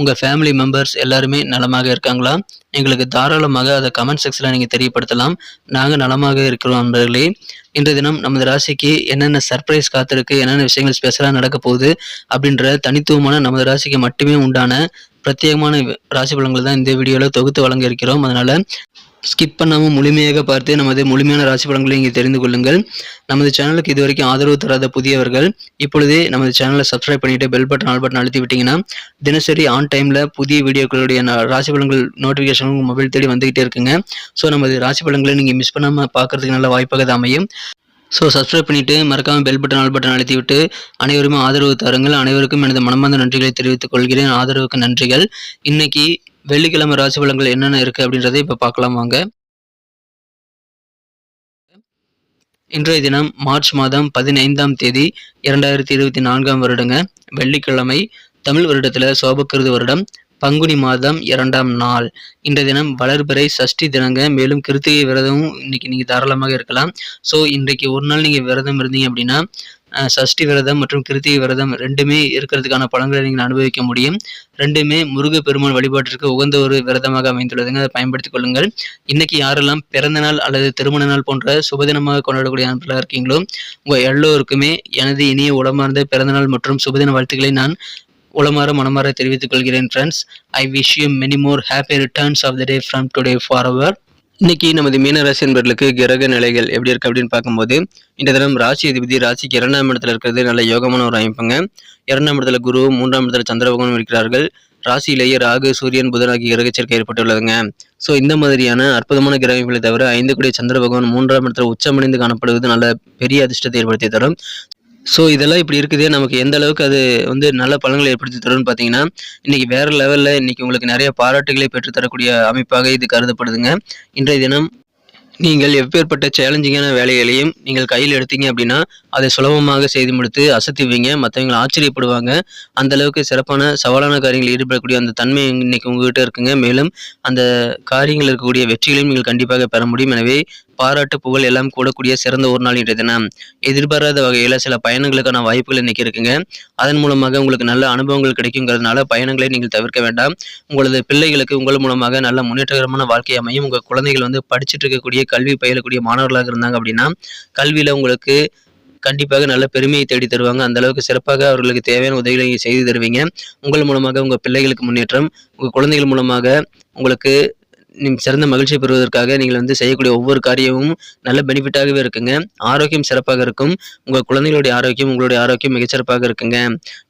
உங்கள் family members எல்லாருமே நலமாக இருக்காங்களா? எங்களுக்கு தாராளமாக அதை கமெண்ட் செக்ஷனில் நீங்கள் தெரியப்படுத்தலாம். நாங்கள் நலமாக இருக்கிறோம் நண்பர்களே. இன்றைய தினம் நமது ராசிக்கு என்னென்ன சர்ப்ரைஸ் காத்திருக்கு என்னென்ன விஷயங்கள் ஸ்பெஷலாக நடக்க போகுது அப்படின்ற தனித்துவமான நமது ராசிக்கு மட்டுமே உண்டான பிரத்யேகமான ராசி பலன்களை தான் இந்த வீடியோவில் தொகுத்து வழங்க இருக்கிறோம். அதனால் ஸ்கிப் பண்ணாமல் முழுமையாக பார்த்து நமது முழுமையான ராசி பலன்களை இங்கே தெரிந்து கொள்ளுங்கள். நமது சேனலுக்கு இதுவரைக்கும் ஆதரவு தராத புதியவர்கள் இப்பொழுதே நமது சேனலை சப்ஸ்கிரைப் பண்ணிட்டு பெல் பட்டன் ஆல் பட்டன் அழுத்தி விட்டீங்கன்னா தினசரி ஆன் டைமில் புதிய வீடியோக்களுடைய ராசி பலன்கள் நோட்டிஃபிகேஷன் மொபைல் தேடி வந்துகிட்டே இருக்குங்க. ஸோ நமது ராசி பலன்களை நீங்கள் மிஸ் பண்ணாமல் பார்க்கறதுக்கு நல்ல வாய்ப்பாக அமையும். ஸோ சப்ஸ்கிரைப் பண்ணிவிட்டு மறக்காமல் பெல் பட்டன் ஆல் பட்டன் அழுத்தி விட்டு அனைவருமே ஆதரவு தருங்கள். அனைவருக்கும் எனது மனமார்ந்த நன்றிகளை தெரிவித்துக் கொள்கிறேன். ஆதரவுக்கு நன்றிகள். இன்னைக்கு வெள்ளிக்கிழமை ராசி பலன்கள் என்னென்ன இருக்குது அப்படின்றத இப்போ பார்க்கலாம் வாங்க. இன்றைய தினம் மார்ச் மாதம் பதினைந்தாம் தேதி இரண்டாயிரத்தி இருபத்தி நான்காம் வருடங்க. வெள்ளிக்கிழமை தமிழ் வருடத்தில் சோபக்கிருது வருடம். பங்குனி மாதம் இரண்டாம் நாள். இன்றைய தினம் வளர்பிறை சஷ்டி தினங்க. மேலும் கிருத்திகை விரதமும் இன்னைக்கு நீங்கள் தாராளமாக இருக்கலாம். ஸோ இன்றைக்கு ஒரு நாள் நீங்கள் விரதம் இருந்தீங்க அப்படின்னா சஷ்டி விரதம் மற்றும் கிருத்திகை விரதம் ரெண்டுமே இருக்கிறதுக்கான பலன்களை நீங்கள் அனுபவிக்க முடியும். ரெண்டுமே முருகப்பெருமான் வழிபாட்டிற்கு உகந்த ஒரு விரதமாக அமைந்துள்ளதுங்க. அதை பயன்படுத்திக் கொள்ளுங்கள். இன்னைக்கு யாரெல்லாம் பிறந்த நாள் அல்லது திருமண நாள் போன்ற சுபதினமாக கொண்டாடக்கூடிய நண்பர்களாக இருக்கீங்களோ உங்கள் எல்லோருக்குமே எனது இனிய உளமார்ந்த பிறந்தநாள் மற்றும் சுபதின வாழ்த்துக்களை நான் உளமாற மனமாற தெரிவித்துக் கொள்கிறேன் friends I wish you many more happy returns of the day from today for our இன்னைக்கு நமது மீனராசி என்பர்களுக்கு கிரக நிலைகள் எப்படி இருக்கு அப்படின்னு பார்க்கும்போது இந்த தினம் ராசி அதிபதி ராசிக்கு இரண்டாம் இடத்துல இருக்கிறது நல்ல யோகமான ஒரு அமைப்புங்க. இரண்டாம் இடத்துல குரு மூன்றாம் இடத்துல சந்திர இருக்கிறார்கள். ராசியிலேயே ராகு சூரியன் புதன் ஆகிய கிரகச்சேர்க்கை ஏற்பட்டுள்ளதுங்க. ஸோ இந்த மாதிரியான அற்புதமான கிரகங்களை தவிர ஐந்து கூடிய சந்திர பகவான் மூன்றாம் இடத்துல உச்சமடைந்து காணப்படுவது நல்ல பெரிய அதிர்ஷ்டத்தை ஏற்படுத்தி தரும். ஸோ இதெல்லாம் இப்படி இருக்குதே நமக்கு எந்த அளவுக்கு அது வந்து நல்ல பலன்களை ஏற்படுத்தி தரும்னு பார்த்தீங்கன்னா இன்றைக்கி வேற லெவலில் இன்றைக்கி உங்களுக்கு நிறைய பாராட்டுகளை பெற்றுத்தரக்கூடிய அமைப்பாக இது கருதப்படுதுங்க. இன்றைய தினம் நீங்கள் எப்பேற்பட்ட சேலஞ்சிங்கான வேலைகளையும் நீங்கள் கையில் எடுத்தீங்க அப்படின்னா அதை சுலபமாக செய்து முடித்து அசத்துவீங்க மற்றவங்களை ஆச்சரியப்படுவாங்க. அந்த அளவுக்கு சிறப்பான சவாலான காரியங்களில் ஈடுபடக்கூடிய அந்த தன்மை இன்னைக்கு உங்ககிட்ட இருக்குங்க. மேலும் அந்த காரியங்கள் இருக்கக்கூடிய வெற்றிகளையும் நீங்கள் கண்டிப்பாக பெற முடியும். எனவே பாராட்டு புகழ் எல்லாம் கூடக்கூடிய சிறந்த ஒரு நாள் இன்றைய தினம். எதிர்பாராத வகையில் சில பயணங்களுக்கான வாய்ப்புகள் இன்னைக்கு இருக்குங்க. அதன் மூலமாக உங்களுக்கு நல்ல அனுபவங்கள் கிடைக்குங்கிறதுனால பயணங்களை நீங்கள் தவிர்க்க வேண்டாம். உங்களது பிள்ளைகளுக்கு உங்கள் மூலமாக நல்ல முன்னேற்றகரமான வாழ்க்கை அமையும். உங்கள் குழந்தைகள் வந்து படிச்சுட்டு இருக்கக்கூடிய கல்வி பயிலக்கூடிய மாணவர்களாக இருந்தாங்க அப்படின்னா கல்வியில் உங்களுக்கு கண்டிப்பாக நல்ல பெருமையை தேடி தருவாங்க. அந்த அளவுக்கு சிறப்பாக அவர்களுக்கு தேவையான உதவிகளை செய்து தருவீங்க. உங்கள் மூலமாக உங்கள் பிள்ளைகளுக்கு முன்னேற்றம் உங்கள் குழந்தைகள் மூலமாக உங்களுக்கு நீங்கள் சிறந்த மகிழ்ச்சியை பெறுவதற்காக நீங்கள் வந்து செய்யக்கூடிய ஒவ்வொரு காரியமும் நல்ல பெனிஃபிட்டாகவே இருக்குங்க. ஆரோக்கியம் சிறப்பாக இருக்கும். உங்கள் குழந்தைகளுடைய ஆரோக்கியம் உங்களுடைய ஆரோக்கியம் மிகச்சிறப்பாக இருக்குங்க.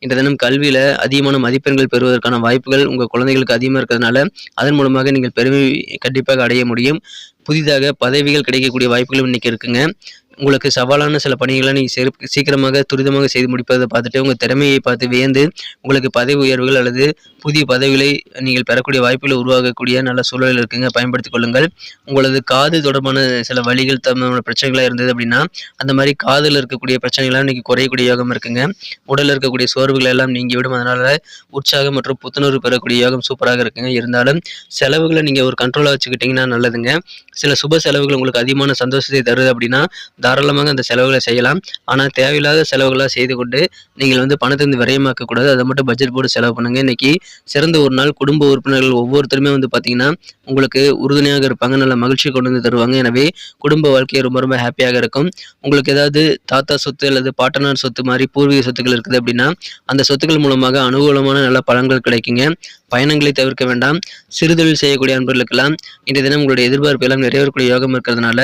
இந்த தினம் கல்வியில் அதிகமான மதிப்பெண்கள் பெறுவதற்கான வாய்ப்புகள் உங்கள் குழந்தைகளுக்கு அதிகமாக இருக்கிறதுனால அதன் மூலமாக நீங்கள் பெருமை கண்டிப்பாக அடைய முடியும். புதிதாக பதவிகள் கிடைக்கக்கூடிய வாய்ப்புகளும் இன்னைக்கு இருக்குங்க. உங்களுக்கு சவாலான சில பணிகளை நீங்கள் சிறப்பு சீக்கிரமாக துரிதமாக செய்து முடிப்பதை பார்த்துட்டு உங்கள் திறமையை பார்த்து வியந்து உங்களுக்கு பதவி உயர்வுகள் அல்லது புதிய பதவிகளை நீங்கள் பெறக்கூடிய வாய்ப்புகளை உருவாகக்கூடிய நல்ல சூழல் இருக்குங்க. பயன்படுத்திக் கொள்ளுங்கள். உங்களது காது தொடர்பான சில வழிகள் தம்ம பிரச்சனைகளாக இருந்தது அப்படின்னா அந்த மாதிரி காதில் இருக்கக்கூடிய பிரச்சனைகள்லாம் இன்றைக்கி குறையக்கூடிய யோகம் இருக்குங்க. உடலில் இருக்கக்கூடிய சோர்வுகள் எல்லாம் நீங்கி விடும். அதனால் உற்சாகம் மற்றும் புத்துணர்வு பெறக்கூடிய யோகம் சூப்பராக இருக்குங்க. இருந்தாலும் செலவுகளை நீங்கள் ஒரு கண்ட்ரோலாக வச்சுக்கிட்டிங்கன்னா நல்லதுங்க. சில சுப செலவுகள் உங்களுக்கு அதிகமான சந்தோஷத்தை தருது அப்படின்னா தாராளமாக அந்த செலவுகளை செய்யலாம். ஆனால் தேவையில்லாத செலவுகளாக செய்து கொண்டு நீங்கள் வந்து பணத்தை வந்து விரயமாக்கக்கூடாது அதை மட்டும் பட்ஜெட் போட்டு செலவு பண்ணுங்க. இன்னைக்கு சிறந்த ஒரு நாள் குடும்ப உறுப்பினர்கள் ஒவ்வொருத்தருமே வந்து பார்த்தீங்கன்னா உங்களுக்கு உறுதுணையாக இருப்பாங்க நல்ல மகிழ்ச்சி கொண்டு வந்து தருவாங்க. எனவே குடும்ப வாழ்க்கையை ரொம்ப ரொம்ப ஹாப்பியாக இருக்கும். உங்களுக்கு ஏதாவது தாத்தா சொத்து அல்லது பாட்டனார் சொத்து மாதிரி பூர்வீக சொத்துக்கள் இருக்குது அப்படின்னா அந்த சொத்துக்கள் மூலமாக அனுகூலமான நல்ல பலன்கள் கிடைக்குங்க. பயணங்களை தவிர்க்க வேண்டாம். சிறுதொழில் செய்யக்கூடிய அன்பர்களுக்கெல்லாம் இன்றைய தினம் உங்களுடைய எதிர்பார்ப்பு எல்லாம் நிறைவேறக்கூடிய யோகம் இருக்கிறதுனால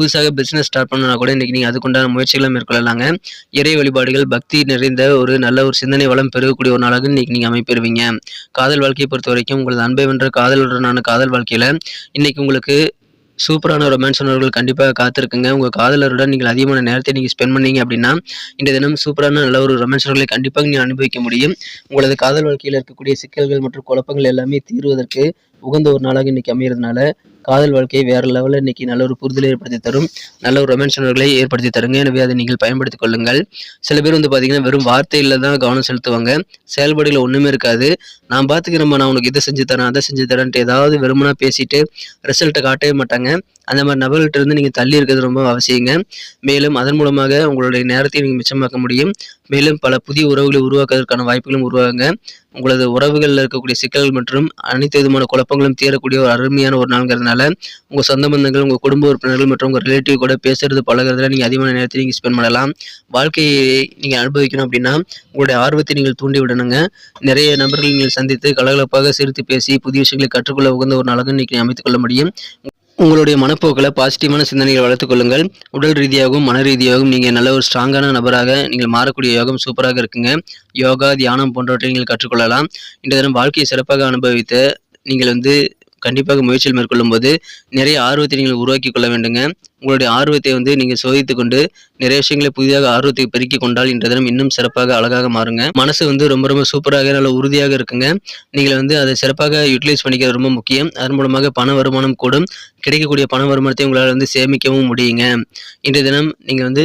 புதுசாக பிஸ்னஸ் ஸ்டார்ட் பண்ணனா கூட இன்றைக்கி நீங்கள் அதுக்குண்டான முயற்சிகளை மேற்கொள்ளலாங்க. இறை வழிபாடுகள் பக்தி நிறைந்த ஒரு நல்ல ஒரு சிந்தனை வளம் பெருகக்கூடிய ஒரு நாளாக இன்னைக்கு நீங்கள் அமைப்பெறுவீங்க. காதல் வாழ்க்கையை பொறுத்த வரைக்கும் உங்களது அன்பை வென்ற காதலுடனான காதல் வாழ்க்கையில் இன்றைக்கி உங்களுக்கு சூப்பரான ரொமான்ஸ் உணர்வுகள் கண்டிப்பாக காத்திருக்குங்க. உங்கள் காதலருடன் நீங்கள் அதிகமான நேரத்தை நீங்கள் ஸ்பெண்ட் பண்ணீங்க அப்படின்னா இந்த தினம் சூப்பரான நல்ல ஒரு ரொமான்ஸ் உணர்வுகளை கண்டிப்பாக நீங்கள் அனுபவிக்க முடியும். உங்களது காதல் வாழ்க்கையில் இருக்கக்கூடிய சிக்கல்கள் மற்றும் குழப்பங்கள் எல்லாமே தீர்வதற்கு உகந்த ஒரு நாளாக இன்றைக்கி அமைகிறதுனால காதல் வாழ்க்கையை வேற லெவலில் இன்னைக்கு நல்ல ஒரு புரிதலை ஏற்படுத்தி தரும். நல்ல ஒரு ரொமான்ஸ் உணர்வுகளை ஏற்படுத்தி தருங்க. எனவே அதை நீங்கள் பயன்படுத்திக் கொள்ளுங்கள். சில பேர் வந்து பார்த்தீங்கன்னா வெறும் வார்த்தையில் தான் கவனம் செலுத்துவாங்க. செயல்பாடுகள் ஒன்றுமே இருக்காது. நான் பார்த்துக்கிறேன் நான் உனக்கு இதை செஞ்சு தரேன் அதை செஞ்சு தரேன்ட்டு ஏதாவது வெறுமனா பேசிட்டு ரிசல்ட்டை காட்டவே மாட்டாங்க. அந்த மாதிரி நபர்கள்ட்ட இருந்து நீங்கள் தள்ளி இருக்கிறது ரொம்ப அவசியங்க. மேலும் அதன் மூலமாக உங்களுடைய நேரத்தை நீங்கள் மிச்சமாக்க முடியும். மேலும் பல புதிய உறவுகளை உருவாக்குவதற்கான வாய்ப்புகளும் உருவாகுங்க. உங்களது உறவுகளில் இருக்கக்கூடிய சிக்கல்கள் மற்றும் அனைத்து விதமான குழப்பங்களும் தீரக்கூடிய ஒரு அருமையான ஒரு நாள்ங்கிறதுனால உங்கள் சொந்த பந்தங்கள் உங்கள் குடும்ப உறுப்பினர்கள் மற்றும் உங்கள் ரிலேட்டிவ் கூட பேசுறது பழகிறதுல நீங்கள் அதிகமான நேரத்தை நீங்கள் ஸ்பெண்ட் பண்ணலாம். வாழ்க்கையை நீங்கள் அனுபவிக்கணும் அப்படின்னா உங்களுடைய ஆர்வத்தை நீங்கள் தூண்டி விடணுங்க. நிறைய நபர்கள் நீங்கள் சந்தித்து கலகலப்பாக சிரித்து பேசி புதிய விஷயங்களை கற்றுக்கொள்ள உகந்த ஒரு நாளாக இன்னைக்கு அமைத்துக்கொள்ள முடியும். உங்களுடைய மனப்போக்கில் பாசிட்டிவான சிந்தனைகளை வளர்த்துக் கொள்ளுங்கள். உடல் ரீதியாகவும் மன ரீதியாகவும் நீங்கள் நல்ல ஒரு ஸ்ட்ராங்கான நபராக நீங்கள் மாறக்கூடிய யோகம் சூப்பராக இருக்குங்க. யோகா தியானம் போன்றவற்றை நீங்கள் கற்றுக்கொள்ளலாம். இன்றைய தினம் வாழ்க்கையை சிறப்பாக அனுபவித்த நீங்கள் வந்து கண்டிப்பாக முயற்சியில் மேற்கொள்ளும் போது நிறைய ஆர்வத்தை நீங்கள் உருவாக்கி கொள்ள வேண்டுங்க. உங்களுடைய ஆர்வத்தை வந்து நீங்கள் சோதித்து கொண்டு நிறைய விஷயங்களை புதிதாக ஆர்வத்தை பெருக்கி கொண்டால் இன்றைய தினம் இன்னும் சிறப்பாக அழகாக மாறுங்க. மனசு வந்து ரொம்ப ரொம்ப சூப்பராக நல்ல உறுதியாக இருக்குங்க. நீங்கள் வந்து அதை சிறப்பாக யூட்டிலைஸ் பண்ணிக்கிறது ரொம்ப முக்கியம். அதன் மூலமாக பண வருமானம் கூடும். கிடைக்கக்கூடிய பண வருமானத்தை உங்களால் வந்து சேமிக்கவும் முடியுங்க. இன்றைய தினம் நீங்கள் வந்து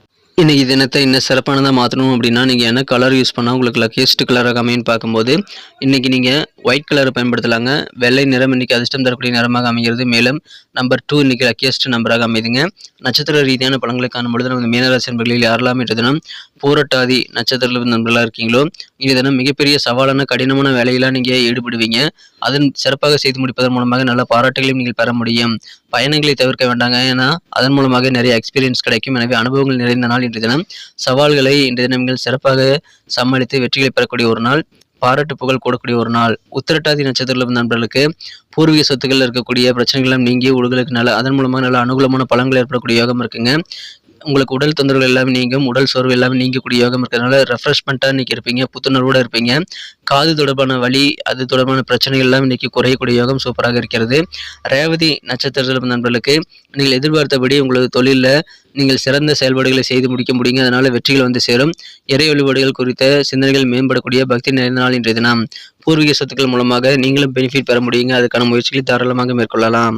இன்றைக்கி தினத்தை இன்னும் சிறப்பானதாக மாற்றணும் அப்படின்னா நீங்கள் என்ன கலர் யூஸ் பண்ணால் உங்களுக்கு லக்கியஸ்ட் கலராக அமைன்னு பார்க்கும்போது இன்றைக்கி நீங்கள் ஒயிட் கலரை பயன்படுத்தலாங்க. வெள்ளை நிறம் இன்றைக்கி அதிர்ஷ்டம் தரக்கூடிய நிறமாக அமைகிறது. மேலும் நம்பர் டூ இன்றைக்கி லக்கியஸ்ட் நம்பராக அமைதுங்க. நட்சத்திர ரீதியான பழங்களை காணும் பொழுது நமது மீனராசி நண்பர்களில் யாரெல்லாம் இன்று தினம் பூரட்டாதி நட்சத்திர நண்பர்களாக இருக்கீங்களோ இன்றைய தினம் மிகப்பெரிய சவாலான கடினமான வேலையெல்லாம் நீங்கள் ஈடுபடுவீங்க. அதன் சிறப்பாக செய்து முடிப்பதன் மூலமாக நல்ல பாராட்டுகளையும் நீங்கள் பெற முடியும். பயணங்களை தவிர்க்க வேண்டாங்க. ஏன்னா அதன் மூலமாக நிறைய எக்ஸ்பீரியன்ஸ் கிடைக்கும். எனவே அனுபவங்கள் நிறைந்த நாள் இன்றைய தினம். சவால்களை இன்றைய தினம் நீங்கள் சிறப்பாக சமாளித்து வெற்றிகளை பெறக்கூடிய ஒரு நாள். பாராட்டு புகழ் கூடக்கூடிய ஒரு நாள். உத்திரட்டாதி நட்சத்திரம் நண்பர்களுக்கு பூர்வீக சொத்துக்கள் இருக்கக்கூடிய பிரச்சனைகளும் நீங்கி உடலுக்கு நல்ல அதன் மூலமாக நல்ல அனுகூலமான பலன்கள் ஏற்படக்கூடிய யோகம் இருக்குங்க. உங்களுக்கு உடல் தொந்தரவுகள் எல்லாமே நீங்கும் உடல் சோர்வு எல்லாமே நீங்கக்கூடிய யோகம் இருக்கிறதுனால ரெஃப்ரெஷ்மெண்ட்டாக இன்றைக்கி இருப்பீங்க புத்துணர்வோடு இருப்பீங்க. காது தொடர்பான வலி அது தொடர்பான பிரச்சனைகள் எல்லாம் இன்றைக்கி குறையக்கூடிய யோகம் சூப்பராக இருக்கிறது. ரேவதி நட்சத்திரத்தில் நண்பர்களுக்கு நீங்கள் எதிர்பார்த்தபடி உங்களது தொழிலில் நீங்கள் சிறந்த செயல்பாடுகளை செய்து முடிக்க முடியுங்க அதனால் வெற்றிகள் வந்து சேரும். இறை வழிபாடுகள் குறித்த சிந்தனைகள் மேம்படக்கூடிய பக்தி நிறைந்த நாள் இன்றைய தினம். பூர்வீக சொத்துக்கள் மூலமாக நீங்களும் பெனிஃபிட் பெற முடியுங்க அதுக்கான முயற்சிகளை தாராளமாக மேற்கொள்ளலாம்.